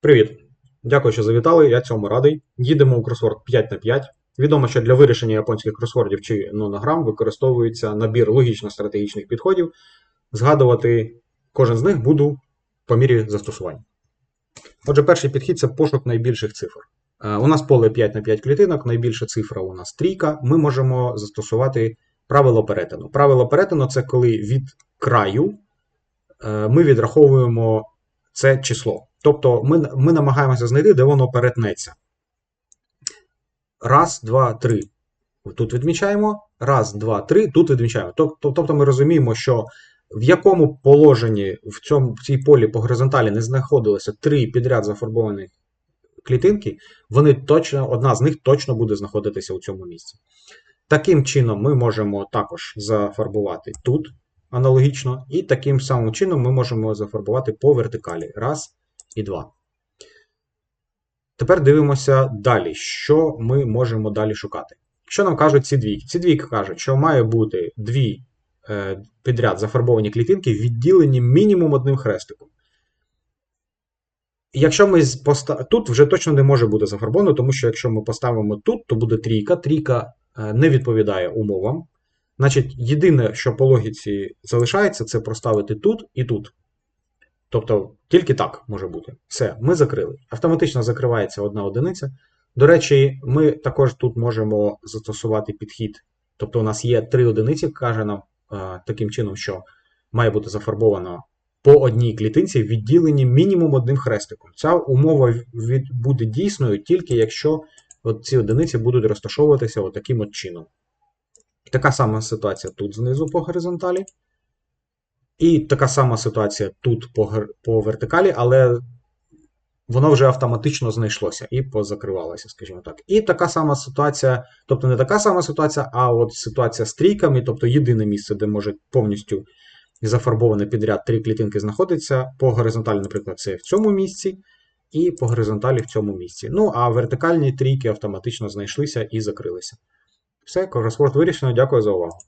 Привіт! Дякую, що завітали. Я цьому радий. Їдемо у кросворд 5 на 5. Відомо, що для вирішення японських кросвордів чи нонограм використовується набір логічно-стратегічних підходів. Згадувати кожен з них буду по мірі застосування. Отже, перший підхід це пошук найбільших цифр. Е, У нас поле 5 на 5 клітинок, найбільша цифра у нас трійка. Ми можемо застосувати правило перетину. Правило перетину це коли від краю е, ми відраховуємо це число. Тобто ми, ми намагаємося знайти, де воно перетнеться. Раз, два, три. Тут відмічаємо. Раз, два, три. Тут відмічаємо. Тобто, ми розуміємо, що в якому положенні в цьому в цій полі по горизонталі не знаходилися три підряд зафарбовані клітинки, вони точно, одна з них точно буде знаходитися у цьому місці. Таким чином, ми можемо також зафарбувати тут аналогічно, і таким самим чином ми можемо зафарбувати по вертикалі. Раз і два. Тепер дивимося далі, що ми можемо далі шукати. Що нам кажуть ці двійки? Ці двійки кажуть, що має бути дві е, підряд зафарбовані клітинки, відділені мінімум одним хрестиком. Якщо ми поста... Тут вже точно не може бути зафарбовано, тому що якщо ми поставимо тут, то буде трійка. Трійка е, не відповідає умовам. Значить, єдине, що по логіці залишається, це проставити тут і тут. Тобто, тільки так може бути. Все, ми закрили. Автоматично закривається одна одиниця. До речі, ми також тут можемо застосувати підхід. Тобто, у нас є три одиниці, каже нам е, таким чином, що має бути зафарбовано по одній клітинці відділені мінімум одним хрестиком. Ця умова від, буде дійсною тільки якщо от ці одиниці будуть розташовуватися от таким от чином. Така сама ситуація тут знизу по горизонталі. І така сама ситуація тут по, по вертикалі, але воно вже автоматично знайшлося і позакривалося, скажімо так. І така сама ситуація, тобто не така сама ситуація, а от ситуація з трійками, тобто єдине місце, де може повністю зафарбоване підряд три клітинки знаходиться. По горизонталі, наприклад, це в цьому місці, і по горизонталі в цьому місці. Ну, а вертикальні трійки автоматично знайшлися і закрилися. Все, кросворд вирішено. Дякую за увагу.